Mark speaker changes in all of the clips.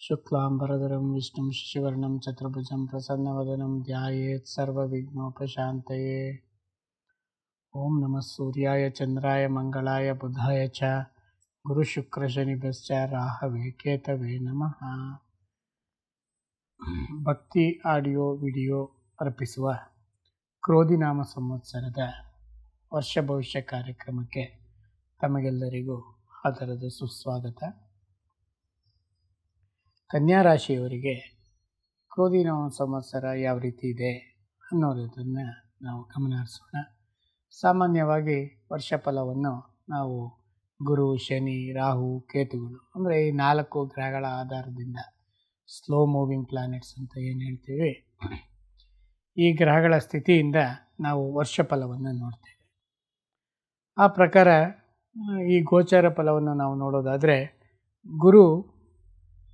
Speaker 1: शुक्लाम्बरधरं विष्णुं शशिवर्णं चतुर्भुजं प्रसन्नवदनं ध्यायेत् सर्वविघ्नोपशान्तये ॐ नमः सूर्याय चन्द्राय मङ्गलाय बुधाय च गुरुशुक्रशनिभश्च राहवे ಕೇತವೇ ನಮಃ ಭಕ್ತಿ ಆಡಿಯೋ ವಿಡಿಯೋ ಅರ್ಪಿಸುವ ಕ್ರೋಧಿನಾಮ ಸಂವತ್ಸರದ ವರ್ಷ ಭವಿಷ್ಯ ಕಾರ್ಯಕ್ರಮಕ್ಕೆ ತಮಗೆಲ್ಲರಿಗೂ ಆದರದ ಸುಸ್ವಾಗತ ಕನ್ಯಾ ರಾಶಿಯವರಿಗೆ ಕ್ರೋಧಿನಾಮ ಸಂವತ್ಸರ ಯಾವ ರೀತಿ ಇದೆ ಅನ್ನೋದನ್ನು ನಾವು ಗಮನ ಹರಿಸೋಣ. ಸಾಮಾನ್ಯವಾಗಿ ವರ್ಷ ಫಲವನ್ನು ನಾವು ಗುರು, ಶನಿ, ರಾಹು, ಕೇತುಗಳು ಅಂದರೆ ಈ ನಾಲ್ಕು ಗ್ರಹಗಳ ಆಧಾರದಿಂದ ಸ್ಲೋ ಮೂವಿಂಗ್ ಪ್ಲಾನೆಟ್ಸ್ ಅಂತ ಏನು ಹೇಳ್ತೀವಿ. ಈ ಗ್ರಹಗಳ ಸ್ಥಿತಿಯಿಂದ ನಾವು ವರ್ಷ ಫಲವನ್ನು ನೋಡ್ತೇವೆ. ಆ ಪ್ರಕಾರ ಈ ಗೋಚಾರ ಫಲವನ್ನು ನಾವು ನೋಡೋದಾದರೆ ಗುರು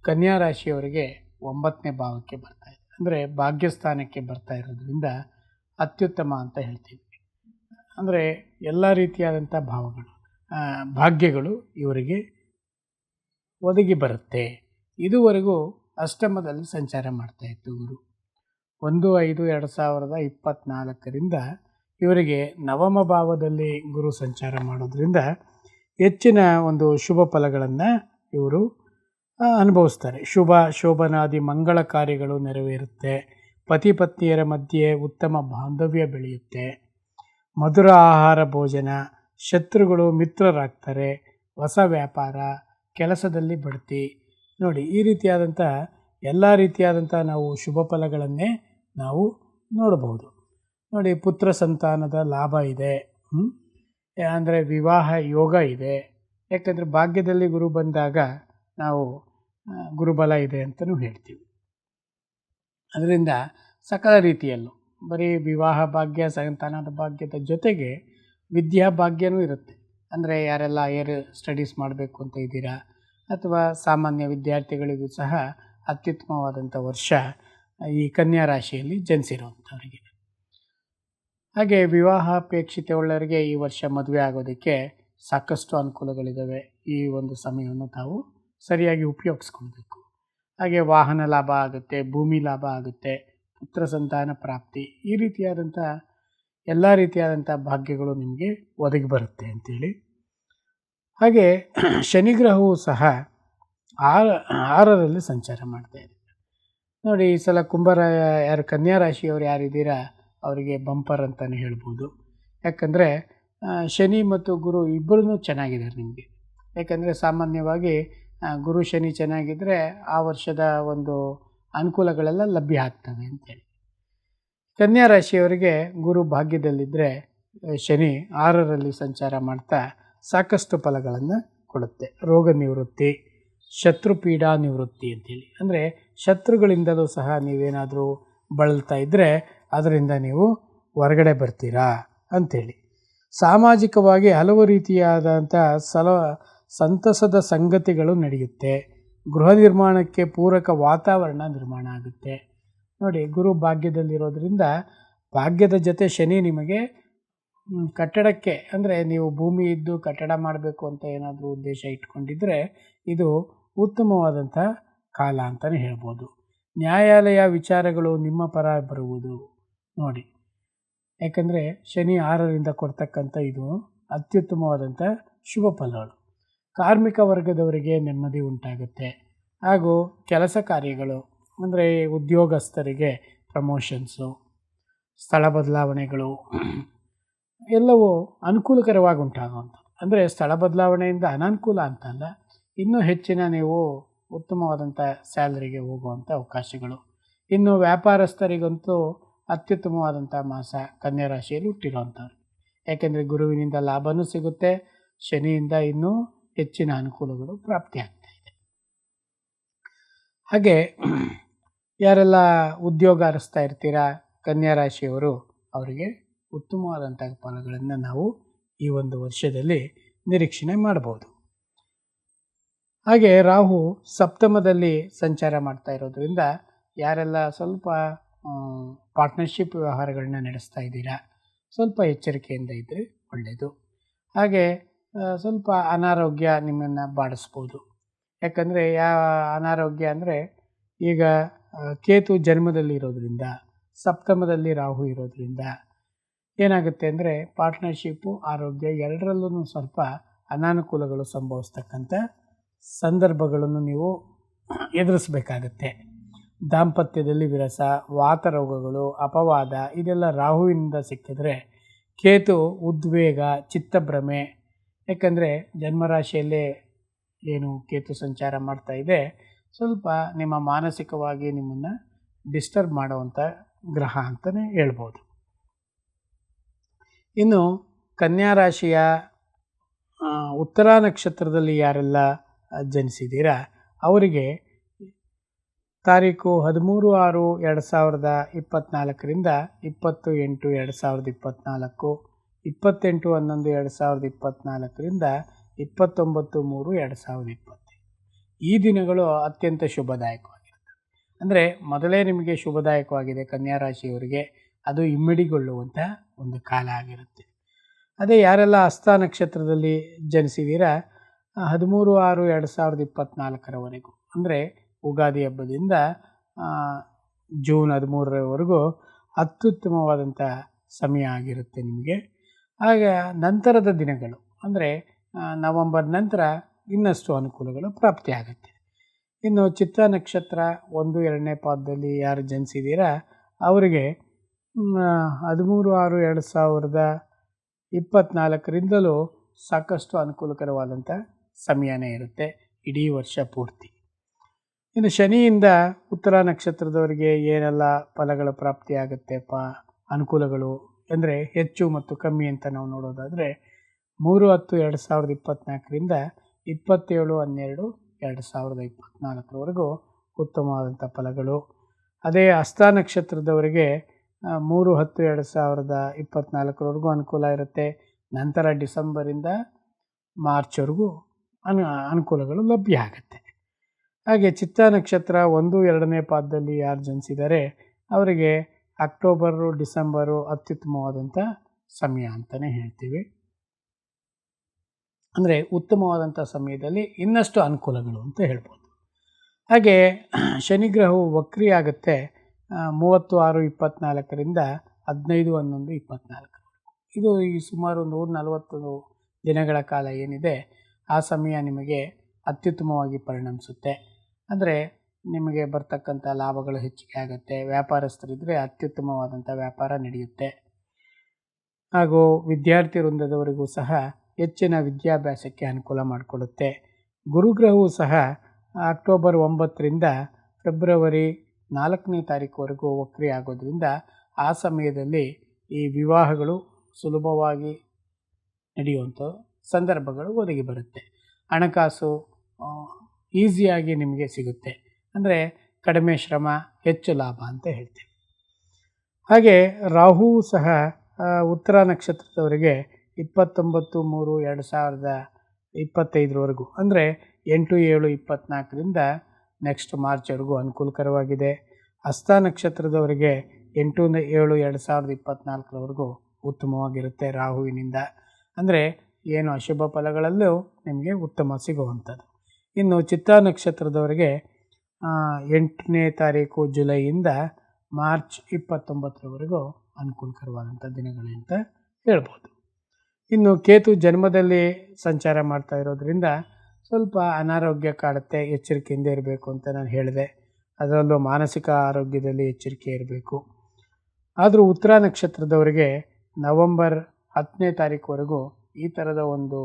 Speaker 1: ಕನ್ಯಾ ರಾಶಿಯವರಿಗೆ ಒಂಬತ್ತನೇ ಭಾವಕ್ಕೆ ಬರ್ತಾ ಇದೆ. ಅಂದರೆ ಭಾಗ್ಯಸ್ಥಾನಕ್ಕೆ ಬರ್ತಾ ಇರೋದ್ರಿಂದ ಅತ್ಯುತ್ತಮ ಅಂತ ಹೇಳ್ತೀವಿ. ಅಂದರೆ ಎಲ್ಲ ರೀತಿಯಾದಂಥ ಭಾವಗಳು ಭಾಗ್ಯಗಳು ಇವರಿಗೆ ಒದಗಿ ಬರುತ್ತೆ. ಇದುವರೆಗೂ ಅಷ್ಟಮದಲ್ಲಿ ಸಂಚಾರ ಮಾಡ್ತಾ ಇತ್ತು ಗುರು. ಒಂದು, ಐದು, ಎರಡು ಸಾವಿರದ ಇಪ್ಪತ್ತ್ನಾಲ್ಕರಿಂದ ಇವರಿಗೆ ನವಮ ಭಾವದಲ್ಲಿ ಗುರು ಸಂಚಾರ ಮಾಡೋದ್ರಿಂದ ಹೆಚ್ಚಿನ ಒಂದು ಶುಭ ಫಲಗಳನ್ನು ಇವರು ಅನುಭವಿಸ್ತಾರೆ. ಶುಭ, ಶೋಭನಾದಿ, ಮಂಗಳ ಕಾರ್ಯಗಳು ನೆರವೇರುತ್ತೆ. ಪತಿ ಪತ್ನಿಯರ ಮಧ್ಯೆ ಉತ್ತಮ ಬಾಂಧವ್ಯ ಬೆಳೆಯುತ್ತೆ. ಮಧುರ ಆಹಾರ ಭೋಜನ, ಶತ್ರುಗಳು ಮಿತ್ರರಾಗ್ತಾರೆ. ಹೊಸ ವ್ಯಾಪಾರ, ಕೆಲಸದಲ್ಲಿ ಬಡ್ತಿ. ನೋಡಿ, ಈ ರೀತಿಯಾದಂಥ, ಎಲ್ಲ ರೀತಿಯಾದಂಥ ನಾವು ಶುಭ ಫಲಗಳನ್ನೇ ನಾವು ನೋಡಬಹುದು. ನೋಡಿ, ಪುತ್ರ ಸಂತಾನದ ಲಾಭ ಇದೆ. ಅಂದರೆ ವಿವಾಹ ಯೋಗ ಇದೆ. ಯಾಕಂದರೆ ಭಾಗ್ಯದಲ್ಲಿ ಗುರು ಬಂದಾಗ ನಾವು ಗುರುಬಲ ಇದೆ ಅಂತಲೂ ಹೇಳ್ತೀವಿ. ಅದರಿಂದ ಸಕಲ ರೀತಿಯಲ್ಲೂ ಬರೀ ವಿವಾಹ ಭಾಗ್ಯ, ಸಂತಾನದ ಭಾಗ್ಯದ ಜೊತೆಗೆ ವಿದ್ಯಾ ಭಾಗ್ಯನೂ ಇರುತ್ತೆ. ಅಂದರೆ ಯಾರೆಲ್ಲ ಏರ್ ಸ್ಟಡೀಸ್ ಮಾಡಬೇಕು ಅಂತ ಇದ್ದೀರಾ, ಅಥವಾ ಸಾಮಾನ್ಯ ವಿದ್ಯಾರ್ಥಿಗಳಿಗೂ ಸಹ ಅತ್ಯುತ್ತಮವಾದಂಥ ವರ್ಷ ಈ ಕನ್ಯಾ ರಾಶಿಯಲ್ಲಿ ಜನಿಸಿರುವಂಥವರಿಗೆ. ಹಾಗೆ ವಿವಾಹಾಪೇಕ್ಷಿತ ಉಳ್ಳವರಿಗೆ ಈ ವರ್ಷ ಮದುವೆ ಆಗೋದಕ್ಕೆ ಸಾಕಷ್ಟು ಅನುಕೂಲಗಳಿದ್ದಾವೆ. ಈ ಒಂದು ಸಮಯವನ್ನು ತಾವು ಸರಿಯಾಗಿ ಉಪಯೋಗಿಸ್ಕೊಳ್ಬೇಕು. ಹಾಗೆ ವಾಹನ ಲಾಭ ಆಗುತ್ತೆ, ಭೂಮಿ ಲಾಭ ಆಗುತ್ತೆ, ಪುತ್ರ ಸಂತಾನ ಪ್ರಾಪ್ತಿ, ಈ ರೀತಿಯಾದಂಥ ಎಲ್ಲ ರೀತಿಯಾದಂಥ ಭಾಗ್ಯಗಳು ನಿಮಗೆ ಒದಗಿ ಬರುತ್ತೆ ಅಂಥೇಳಿ ಹಾಗೆ ಶನಿಗ್ರಹವು ಸಹ ಆರ, ಆರರಲ್ಲಿ ಸಂಚಾರ ಮಾಡ್ತಾ ಇದೆ. ನೋಡಿ, ಈ ಸಲ ಕುಂಭರ, ಯಾರು ಕನ್ಯಾ ರಾಶಿಯವರು ಯಾರಿದ್ದೀರಾ ಅವರಿಗೆ ಬಂಪರ್ ಅಂತಲೇ ಹೇಳ್ಬೋದು. ಯಾಕಂದರೆ ಶನಿ ಮತ್ತು ಗುರು ಇಬ್ಬರೂ ಚೆನ್ನಾಗಿದ್ದಾರೆ ನಿಮಗೆ. ಯಾಕಂದರೆ ಸಾಮಾನ್ಯವಾಗಿ ಗುರು ಶನಿ ಚೆನ್ನಾಗಿದ್ದರೆ ಆ ವರ್ಷದ ಒಂದು ಅನುಕೂಲಗಳೆಲ್ಲ ಲಭ್ಯ ಆಗ್ತವೆ ಅಂತೇಳಿ. ಕನ್ಯಾ ರಾಶಿಯವರಿಗೆ ಗುರು ಭಾಗ್ಯದಲ್ಲಿದ್ದರೆ ಶನಿ ಆರರಲ್ಲಿ ಸಂಚಾರ ಮಾಡ್ತಾ ಸಾಕಷ್ಟು ಫಲಗಳನ್ನು ಕೊಡುತ್ತೆ. ರೋಗ ನಿವೃತ್ತಿ, ಶತ್ರು ಪೀಡಾ ನಿವೃತ್ತಿ ಅಂತೇಳಿ. ಅಂದರೆ ಶತ್ರುಗಳಿಂದಲೂ ಸಹ ನೀವೇನಾದರೂ ಬಳಲ್ತಾ ಇದ್ದರೆ ಅದರಿಂದ ನೀವು ಹೊರಗಡೆ ಬರ್ತೀರಾ ಅಂಥೇಳಿ ಸಾಮಾಜಿಕವಾಗಿ ಹಲವು ರೀತಿಯಾದಂಥ ಸಲ ಸಂತಸದ ಸಂಗತಿಗಳು ನಡೆಯುತ್ತೆ. ಗೃಹ ನಿರ್ಮಾಣಕ್ಕೆ ಪೂರಕ ವಾತಾವರಣ ನಿರ್ಮಾಣ ಆಗುತ್ತೆ. ನೋಡಿ, ಗುರು ಭಾಗ್ಯದಲ್ಲಿರೋದ್ರಿಂದ ಭಾಗ್ಯದ ಜೊತೆ ಶನಿ ನಿಮಗೆ ಕಟ್ಟಡಕ್ಕೆ, ಅಂದರೆ ನೀವು ಭೂಮಿ ಇದ್ದು ಕಟ್ಟಡ ಮಾಡಬೇಕು ಅಂತ ಏನಾದರೂ ಉದ್ದೇಶ ಇಟ್ಕೊಂಡಿದ್ದರೆ ಇದು ಉತ್ತಮವಾದಂಥ ಕಾಲ ಅಂತಲೇ ಹೇಳ್ಬೋದು. ನ್ಯಾಯಾಲಯ ವಿಚಾರಗಳು ನಿಮ್ಮ ಪರ ಬರುವುದು. ನೋಡಿ, ಯಾಕಂದರೆ ಶನಿ ಆರರಿಂದ ಕೊಡ್ತಕ್ಕಂಥ ಇದು ಅತ್ಯುತ್ತಮವಾದಂಥ ಶುಭ ಫಲಗಳು. ಕಾರ್ಮಿಕ ವರ್ಗದವರಿಗೆ ನೆಮ್ಮದಿ ಉಂಟಾಗುತ್ತೆ. ಹಾಗೂ ಕೆಲಸ ಕಾರ್ಯಗಳು, ಅಂದರೆ ಉದ್ಯೋಗಸ್ಥರಿಗೆ ಪ್ರಮೋಷನ್ಸು, ಸ್ಥಳ ಬದಲಾವಣೆಗಳು, ಎಲ್ಲವೂ ಅನುಕೂಲಕರವಾಗಿ ಉಂಟಾಗುವಂಥ ಅಂದರೆ ಸ್ಥಳ ಬದಲಾವಣೆಯಿಂದ ಅನಾನುಕೂಲ ಅಂತಲ್ಲ ಇನ್ನೂ ಹೆಚ್ಚಿನ ನೀವು ಉತ್ತಮವಾದಂಥ ಸ್ಯಾಲರಿಗೆ ಹೋಗುವಂಥ ಅವಕಾಶಗಳು. ಇನ್ನು ವ್ಯಾಪಾರಸ್ಥರಿಗಂತೂ ಅತ್ಯುತ್ತಮವಾದಂಥ ಮಾಸ ಕನ್ಯಾ ರಾಶಿಯಲ್ಲಿ ಹುಟ್ಟಿರುವಂಥವ್ರು. ಯಾಕೆಂದರೆ ಗುರುವಿನಿಂದ ಲಾಭವೂ ಸಿಗುತ್ತೆ, ಶನಿಯಿಂದ ಇನ್ನೂ ಹೆಚ್ಚಿನ ಅನುಕೂಲಗಳು ಪ್ರಾಪ್ತಿಯಾಗ್ತಾ ಇದೆ. ಹಾಗೆ ಯಾರೆಲ್ಲ ಉದ್ಯೋಗ ಅರಸ್ತಾ ಇರ್ತೀರಾ, ಕನ್ಯಾ ರಾಶಿಯವರು ಅವರಿಗೆ ಉತ್ತಮವಾದಂಥ ಫಲಗಳನ್ನು ನಾವು ಈ ಒಂದು ವರ್ಷದಲ್ಲಿ ನಿರೀಕ್ಷಣೆ ಮಾಡ್ಬೋದು. ಹಾಗೆ ರಾಹು ಸಪ್ತಮದಲ್ಲಿ ಸಂಚಾರ ಮಾಡ್ತಾ ಇರೋದ್ರಿಂದ ಯಾರೆಲ್ಲ ಸ್ವಲ್ಪ ಪಾರ್ಟ್ನರ್ಶಿಪ್ ವ್ಯವಹಾರಗಳನ್ನ ನಡೆಸ್ತಾ ಇದ್ದೀರಾ, ಸ್ವಲ್ಪ ಎಚ್ಚರಿಕೆಯಿಂದ ಇದ್ದರೆ ಒಳ್ಳೆಯದು ಹಾಗೆ ಸ್ವಲ್ಪ ಅನಾರೋಗ್ಯ ನಿಮ್ಮನ್ನು ಬಾಡಿಸ್ಬೋದು ಯಾಕಂದರೆ ಯಾವ ಅನಾರೋಗ್ಯ ಅಂದರೆ ಈಗ ಕೇತು ಜನ್ಮದಲ್ಲಿ ಇರೋದ್ರಿಂದ, ಸಪ್ತಮದಲ್ಲಿ ರಾಹು ಇರೋದ್ರಿಂದ ಏನಾಗುತ್ತೆ ಅಂದರೆ ಪಾರ್ಟ್ನರ್ಶಿಪ್ಪು, ಆರೋಗ್ಯ ಎರಡರಲ್ಲೂ ಸ್ವಲ್ಪ ಅನಾನುಕೂಲಗಳು ಸಂಭವಿಸ್ತಕ್ಕಂಥ ಸಂದರ್ಭಗಳನ್ನು ನೀವು ಎದುರಿಸಬೇಕಾಗತ್ತೆ. ದಾಂಪತ್ಯದಲ್ಲಿ ವಿರಸ ವಾತರೋಗಗಳು ಅಪವಾದ, ಇದೆಲ್ಲ ರಾಹುವಿನಿಂದ ಸಿಕ್ಕಿದ್ರೆ ಕೇತು ಉದ್ವೇಗ, ಚಿತ್ತಭ್ರಮೆ ಯಾಕಂದರೆ ಜನ್ಮರಾಶಿಯಲ್ಲೇ ಏನು ಕೇತು ಸಂಚಾರ ಮಾಡ್ತಾ ಇದೆ, ಸ್ವಲ್ಪ ನಿಮ್ಮ ಮಾನಸಿಕವಾಗಿ ನಿಮ್ಮನ್ನು ಡಿಸ್ಟರ್ಬ್ ಮಾಡುವಂಥ ಗ್ರಹ ಅಂತಲೇ ಹೇಳ್ಬೋದು. ಇನ್ನು ಕನ್ಯಾ ರಾಶಿಯ ಉತ್ತರ ನಕ್ಷತ್ರದಲ್ಲಿ ಯಾರೆಲ್ಲ ಜನಿಸಿದ್ದೀರಾ, ಅವರಿಗೆ ತಾರೀಕು ಹದಿಮೂರು ಆರು ಎರಡು ಸಾವಿರದ ಇಪ್ಪತ್ತ್ನಾಲ್ಕರಿಂದ ಇಪ್ಪತ್ತು ಎಂಟು ಎರಡು ಸಾವಿರದ ಇಪ್ಪತ್ತ್ನಾಲ್ಕು ಇಪ್ಪತ್ತೆಂಟು ಹನ್ನೊಂದು ಎರಡು ಸಾವಿರದ ಇಪ್ಪತ್ತ್ನಾಲ್ಕರಿಂದ ಇಪ್ಪತ್ತೊಂಬತ್ತು ಮೂರು ಎರಡು ಸಾವಿರದ ಇಪ್ಪತ್ತೈದು. ಈ ದಿನಗಳು ಅತ್ಯಂತ ಶುಭದಾಯಕವಾಗಿರ್ತವೆ ಅಂದರೆ ಮೊದಲೇ ನಿಮಗೆ ಶುಭದಾಯಕವಾಗಿದೆ ಕನ್ಯಾ ರಾಶಿಯವರಿಗೆ ಅದು ಇಮ್ಮಡಿಗೊಳ್ಳುವಂಥ ಒಂದು ಕಾಲ ಆಗಿರುತ್ತೆ. ಅದೇ ಯಾರೆಲ್ಲ ಹಸ್ತ ನಕ್ಷತ್ರದಲ್ಲಿ ಜನಿಸಿದ್ದೀರಾ ಹದಿಮೂರು ಆರು ಎರಡು ಸಾವಿರದ ಇಪ್ಪತ್ತ್ನಾಲ್ಕರವರೆಗೂ ಅಂದರೆ ಉಗಾದಿ ಹಬ್ಬದಿಂದ ಜೂನ್ ಹದಿಮೂರರವರೆಗೂ ಅತ್ಯುತ್ತಮವಾದಂಥ ಸಮಯ ಆಗಿರುತ್ತೆ ನಿಮಗೆ. ಆಗ ನಂತರದ ದಿನಗಳು, ಅಂದರೆ ನವಂಬರ್ ನಂತರ ಇನ್ನಷ್ಟು ಅನುಕೂಲಗಳು ಪ್ರಾಪ್ತಿಯಾಗುತ್ತೆ ಇನ್ನು ಚಿತ್ರ ನಕ್ಷತ್ರ ಒಂದು, ಎರಡನೇ ಪಾದದಲ್ಲಿ ಯಾರು ಜನಿಸಿದ್ದೀರಾ ಅವರಿಗೆ ಹದಿಮೂರು, ಆರು, ಎರಡು ಸಾವಿರದ ಇಪ್ಪತ್ತ್ನಾಲ್ಕರಿಂದಲೂ ಸಾಕಷ್ಟು ಅನುಕೂಲಕರವಾದಂಥ ಸಮಯನೇ ಇರುತ್ತೆ ಇಡೀ ವರ್ಷ ಪೂರ್ತಿ. ಇನ್ನು ಶನಿಯಿಂದ ಉತ್ತರ ನಕ್ಷತ್ರದವರಿಗೆ ಏನೆಲ್ಲ ಫಲಗಳ ಪ್ರಾಪ್ತಿಯಾಗುತ್ತೆಪ್ಪ ಅನುಕೂಲಗಳು? ಅಂದರೆ ಹೆಚ್ಚು ಮತ್ತು ಕಮ್ಮಿ ಅಂತ ನಾವು ನೋಡೋದಾದರೆ ಮೂರು ಹತ್ತು ಎರಡು ಸಾವಿರದ ಇಪ್ಪತ್ತ್ನಾಲ್ಕರಿಂದ ಇಪ್ಪತ್ತೇಳು ಹನ್ನೆರಡು ಎರಡು ಸಾವಿರದ ಇಪ್ಪತ್ತ್ನಾಲ್ಕರವರೆಗೂ ಉತ್ತಮವಾದಂಥ ಫಲಗಳು. ಅದೇ ಹಸ್ತ ನಕ್ಷತ್ರದವರಿಗೆ ಮೂರು ಹತ್ತು ಎರಡು ಸಾವಿರದ ಇಪ್ಪತ್ತ್ನಾಲ್ಕರವರೆಗೂ ಅನುಕೂಲ ಇರುತ್ತೆ. ನಂತರ ಡಿಸೆಂಬರಿಂದ ಮಾರ್ಚ್ವರೆಗೂ ಅನು, ಅನುಕೂಲಗಳು ಲಭ್ಯ ಆಗುತ್ತೆ. ಹಾಗೆ ಚಿತ್ತ ನಕ್ಷತ್ರ ಒಂದು ಎರಡನೇ ಪಾದದಲ್ಲಿ ಯಾರು ಜನಿಸಿದ್ದಾರೆ ಅವರಿಗೆ ಅಕ್ಟೋಬರು, ಡಿಸೆಂಬರು ಅತ್ಯುತ್ತಮವಾದಂಥ ಸಮಯ ಅಂತಲೇ ಹೇಳ್ತೀವಿ. ಅಂದರೆ ಉತ್ತಮವಾದಂಥ ಸಮಯದಲ್ಲಿ ಇನ್ನಷ್ಟು ಅನುಕೂಲಗಳು ಅಂತ ಹೇಳ್ಬೋದು. ಹಾಗೆ ಶನಿಗ್ರಹವು ವಕ್ರಿ ಆಗುತ್ತೆ ಮೂವತ್ತು ಆರು ಇಪ್ಪತ್ತ್ನಾಲ್ಕರಿಂದ ಹದಿನೈದು, ಹನ್ನೊಂದು ಇಪ್ಪತ್ತ್ನಾಲ್ಕರವರೆಗೂ ಇದು ಈ ಸುಮಾರು ನೂರ ನಲವತ್ತು ದಿನಗಳ ಕಾಲ ಏನಿದೆ, ಆ ಸಮಯ ನಿಮಗೆ ಅತ್ಯುತ್ತಮವಾಗಿ ಪರಿಣಮಿಸುತ್ತೆ. ಅಂದರೆ ನಿಮಗೆ ಬರ್ತಕ್ಕಂಥ ಲಾಭಗಳು ಹೆಚ್ಚಿಗೆ ಆಗುತ್ತೆ. ವ್ಯಾಪಾರಸ್ಥರಿದ್ದರೆ ಅತ್ಯುತ್ತಮವಾದಂಥ ವ್ಯಾಪಾರ ನಡೆಯುತ್ತೆ. ಹಾಗೂ ವಿದ್ಯಾರ್ಥಿ ವೃಂದದವರಿಗೂ ಸಹ ಹೆಚ್ಚಿನ ವಿದ್ಯಾಭ್ಯಾಸಕ್ಕೆ ಅನುಕೂಲ ಮಾಡಿಕೊಡುತ್ತೆ. ಗುರುಗ್ರಹವು ಸಹ ಅಕ್ಟೋಬರ್ ಒಂಬತ್ತರಿಂದ ಫೆಬ್ರವರಿ ನಾಲ್ಕನೇ ತಾರೀಕುವರೆಗೂ ವಕ್ರಿ ಆಗೋದ್ರಿಂದ ಆ ಸಮಯದಲ್ಲಿ ಈ ವಿವಾಹಗಳು ಸುಲಭವಾಗಿ ನಡೆಯುವಂಥ ಸಂದರ್ಭಗಳು ಒದಗಿ ಬರುತ್ತೆ. ಹಣಕಾಸು ಈಸಿಯಾಗಿ ನಿಮಗೆ ಸಿಗುತ್ತೆ. ಅಂದರೆ ಕಡಿಮೆ ಶ್ರಮ, ಹೆಚ್ಚು ಲಾಭ ಅಂತ ಹೇಳ್ತೀವಿ. ಹಾಗೆ ರಾಹು ಸಹ ಉತ್ತರ ನಕ್ಷತ್ರದವರಿಗೆ ಇಪ್ಪತ್ತೊಂಬತ್ತು ಮೂರು ಎರಡು ಸಾವಿರದ ಇಪ್ಪತ್ತೈದರವರೆಗೂ, ಅಂದರೆ ಎಂಟು ಏಳು ಇಪ್ಪತ್ತ್ನಾಲ್ಕರಿಂದ ನೆಕ್ಸ್ಟ್ ಮಾರ್ಚ್ವರೆಗೂ ಅನುಕೂಲಕರವಾಗಿದೆ. ಹಸ್ತ ನಕ್ಷತ್ರದವರಿಗೆ ಎಂಟು ಏಳು ಎರಡು ಸಾವಿರದ ಇಪ್ಪತ್ತ್ನಾಲ್ಕರವರೆಗೂ ಉತ್ತಮವಾಗಿರುತ್ತೆ ರಾಹುವಿನಿಂದ. ಅಂದರೆ ಏನು ಅಶುಭ ಫಲಗಳಲ್ಲೂ ನಿಮಗೆ ಉತ್ತಮ ಸಿಗುವಂಥದ್ದು. ಇನ್ನು ಚಿತ್ತ ನಕ್ಷತ್ರದವರಿಗೆ ಎಂಟನೇ ತಾರೀಕು ಜುಲೈಯಿಂದ ಮಾರ್ಚ್ ಇಪ್ಪತ್ತೊಂಬತ್ತರವರೆಗೂ ಅನುಕೂಲಕರವಾದಂಥ ದಿನಗಳು ಅಂತ ಹೇಳ್ಬೋದು. ಇನ್ನು ಕೇತು ಜನ್ಮದಲ್ಲಿ ಸಂಚಾರ ಮಾಡ್ತಾ ಇರೋದ್ರಿಂದ ಸ್ವಲ್ಪ ಅನಾರೋಗ್ಯ ಕಾಡುತ್ತೆ, ಎಚ್ಚರಿಕೆಯಿಂದ ಇರಬೇಕು ಅಂತ ನಾನು ಹೇಳಿದೆ. ಅದರಲ್ಲೂ ಮಾನಸಿಕ ಆರೋಗ್ಯದಲ್ಲಿ ಎಚ್ಚರಿಕೆ ಇರಬೇಕು. ಆದರೂ ಉತ್ತರ ನಕ್ಷತ್ರದವರಿಗೆ ನವಂಬರ್ ಹತ್ತನೇ ತಾರೀಕುವರೆಗೂ ಈ ಥರದ ಒಂದು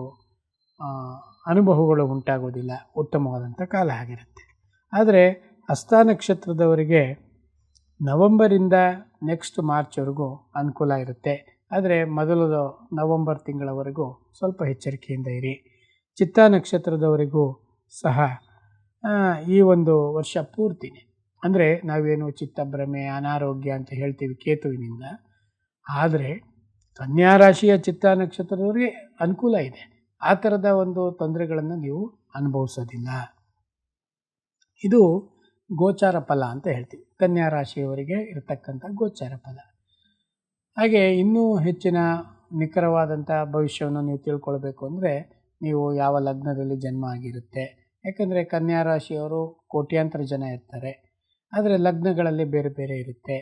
Speaker 1: ಅನುಭವಗಳು ಉಂಟಾಗೋದಿಲ್ಲ. ಉತ್ತಮವಾದಂಥ ಕಾಲ ಆಗಿರುತ್ತೆ. ಆದರೆ ಹಸ್ತ ನಕ್ಷತ್ರದವರಿಗೆ ನವಂಬರಿಂದ ನೆಕ್ಸ್ಟ್ ಮಾರ್ಚ್ವರೆಗೂ ಅನುಕೂಲ ಇರುತ್ತೆ. ಆದರೆ ಮೊದಲು ನವಂಬರ್ ತಿಂಗಳವರೆಗೂ ಸ್ವಲ್ಪ ಎಚ್ಚರಿಕೆಯಿಂದ ಇರಿ. ಚಿತ್ತ ನಕ್ಷತ್ರದವರೆಗೂ ಸಹ ಈ ಒಂದು ವರ್ಷ ಪೂರ್ತಿನೇ. ಅಂದರೆ ನಾವೇನು ಚಿತ್ತಭ್ರಮೆ, ಅನಾರೋಗ್ಯ ಅಂತ ಹೇಳ್ತೀವಿ ಕೇತುವಿನಿಂದ. ಆದರೆ ಕನ್ಯಾ ರಾಶಿಯ ಚಿತ್ತ ನಕ್ಷತ್ರದವರಿಗೆ ಅನುಕೂಲ ಇದೆ. ಆ ಥರದ ಒಂದು ತೊಂದರೆಗಳನ್ನು ನೀವು ಅನುಭವಿಸೋದಿಲ್ಲ. ಇದು ಗೋಚಾರ ಫಲ ಅಂತ ಹೇಳ್ತೀವಿ. ಕನ್ಯಾ ರಾಶಿಯವರಿಗೆ ಇರತಕ್ಕಂಥ ಗೋಚಾರ ಫಲ. ಹಾಗೆ ಇನ್ನೂ ಹೆಚ್ಚಿನ ನಿಖರವಾದಂಥ ಭವಿಷ್ಯವನ್ನು ನೀವು ತಿಳ್ಕೊಳ್ಬೇಕು ಅಂದರೆ ನೀವು ಯಾವ ಲಗ್ನದಲ್ಲಿ ಜನ್ಮ ಆಗಿರುತ್ತೆ. ಯಾಕಂದರೆ ಕನ್ಯಾ ರಾಶಿಯವರು ಕೋಟ್ಯಾಂತರ ಜನ ಇರ್ತಾರೆ. ಆದರೆ ಲಗ್ನಗಳಲ್ಲಿ ಬೇರೆ ಬೇರೆ ಇರುತ್ತೆ.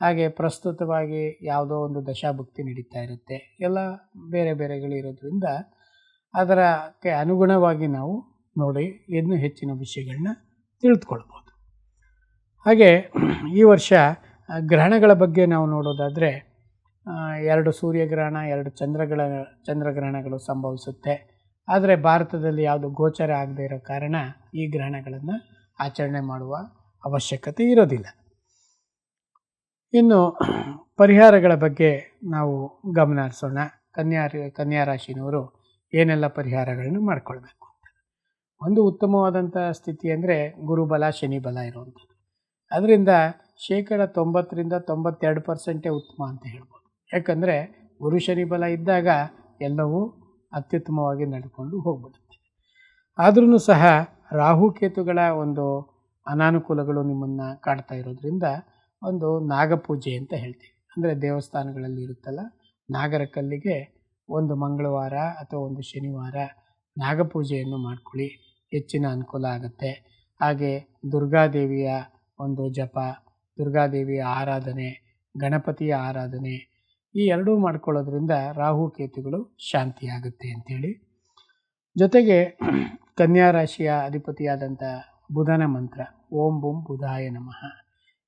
Speaker 1: ಹಾಗೆ ಪ್ರಸ್ತುತವಾಗಿ ಯಾವುದೋ ಒಂದು ದಶಾಭುಕ್ತಿ ನಡೀತಾ ಇರುತ್ತೆ. ಎಲ್ಲ ಬೇರೆ ಬೇರೆಗಳು ಇರೋದ್ರಿಂದ ಅದರಕ್ಕೆ ಅನುಗುಣವಾಗಿ ನಾವು ನೋಡಿ ಇನ್ನೂ ಹೆಚ್ಚಿನ ವಿಷಯಗಳನ್ನ ತಿಳಿದುಕೊಳ್ಬೋದು ಹಾಗೆ ಈ ವರ್ಷ ಗ್ರಹಣಗಳ ಬಗ್ಗೆ ನಾವು ನೋಡೋದಾದರೆ ಎರಡು ಸೂರ್ಯಗ್ರಹಣ, ಎರಡು ಚಂದ್ರಗಳ, ಚಂದ್ರಗ್ರಹಣಗಳು ಸಂಭವಿಸುತ್ತೆ. ಆದರೆ ಭಾರತದಲ್ಲಿ ಯಾವುದು ಗೋಚರ ಆಗದೇ ಇರೋ ಕಾರಣ ಈ ಗ್ರಹಣಗಳನ್ನು ಆಚರಣೆ ಮಾಡುವ ಅವಶ್ಯಕತೆ ಇರೋದಿಲ್ಲ. ಇನ್ನು ಪರಿಹಾರಗಳ ಬಗ್ಗೆ ನಾವು ಗಮನ ಹರಿಸೋಣ. ಕನ್ಯಾ ಕನ್ಯಾ ರಾಶಿನವರು ಏನೆಲ್ಲ ಪರಿಹಾರಗಳನ್ನು ಮಾಡ್ಕೊಳ್ಬೇಕು? ಒಂದು ಉತ್ತಮವಾದಂಥ ಸ್ಥಿತಿ ಅಂದರೆ ಗುರುಬಲ ಶನಿ ಬಲ ಇರುವಂಥದ್ದು. ಅದರಿಂದ ಶೇಕಡ ತೊಂಬತ್ತರಿಂದ ತೊಂಬತ್ತೆರಡು ಪರ್ಸೆಂಟೇ ಉತ್ತಮ ಅಂತ ಹೇಳ್ಬೋದು. ಯಾಕಂದರೆ ಗುರು, ಶನಿ ಬಲ ಇದ್ದಾಗ ಎಲ್ಲವೂ ಅತ್ಯುತ್ತಮವಾಗಿ ನಡ್ಕೊಂಡು ಹೋಗ್ಬಿಡುತ್ತೆ. ಆದ್ರೂ ಸಹ ರಾಹುಕೇತುಗಳ ಒಂದು ಅನಾನುಕೂಲಗಳು ನಿಮ್ಮನ್ನು ಕಾಡ್ತಾ ಇರೋದ್ರಿಂದ ಒಂದು ನಾಗಪೂಜೆ ಅಂತ ಹೇಳ್ತೀವಿ. ಅಂದರೆ ದೇವಸ್ಥಾನಗಳಲ್ಲಿ ಇರುತ್ತಲ್ಲ ನಾಗರ ಕಲ್ಲಿಗೆ ಒಂದು ಮಂಗಳವಾರ ಅಥವಾ ಒಂದು ಶನಿವಾರ ನಾಗಪೂಜೆಯನ್ನು ಮಾಡ್ಕೊಳ್ಳಿ. ಹೆಚ್ಚಿನ ಅನುಕೂಲ ಆಗುತ್ತೆ. ಹಾಗೆ ದುರ್ಗಾದೇವಿಯ ಒಂದು ಜಪ, ದುರ್ಗಾದೇವಿಯ ಆರಾಧನೆ, ಗಣಪತಿಯ ಆರಾಧನೆ, ಈ ಎರಡೂ ಮಾಡ್ಕೊಳ್ಳೋದ್ರಿಂದ ರಾಹು ಕೇತುಗಳು ಶಾಂತಿಯಾಗುತ್ತೆ ಅಂಥೇಳಿ ಜೊತೆಗೆ ಕನ್ಯಾ ರಾಶಿಯ ಅಧಿಪತಿಯಾದಂಥ ಬುಧನ ಮಂತ್ರ, ಓಂ ಬುಂ ಬುಧಾಯ ನಮಃ.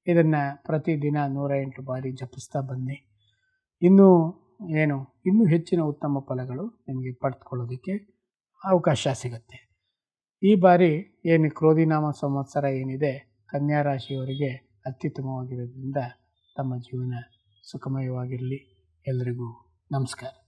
Speaker 1: ಇದನ್ನು ಪ್ರತಿದಿನ ನೂರ ಎಂಟು ಬಾರಿ ಜಪಿಸ್ತಾ ಬನ್ನಿ. ಇನ್ನೂ ಏನು, ಇನ್ನೂ ಹೆಚ್ಚಿನ ಉತ್ತಮ ಫಲಗಳು ನಿಮಗೆ ಪಡೆದುಕೊಳ್ಳೋದಕ್ಕೆ ಅವಕಾಶ ಸಿಗುತ್ತೆ. ಈ ಬಾರಿ ಏನು ಕ್ರೋಧಿನಾಮ ಸಂವತ್ಸರ ಏನಿದೆ ಕನ್ಯಾ ರಾಶಿಯವರಿಗೆ ಅತ್ಯುತ್ತಮವಾಗಿರೋದ್ರಿಂದ ತಮ್ಮ ಜೀವನ ಸುಖಮಯವಾಗಿರಲಿ. ಎಲ್ರಿಗೂ ನಮಸ್ಕಾರ.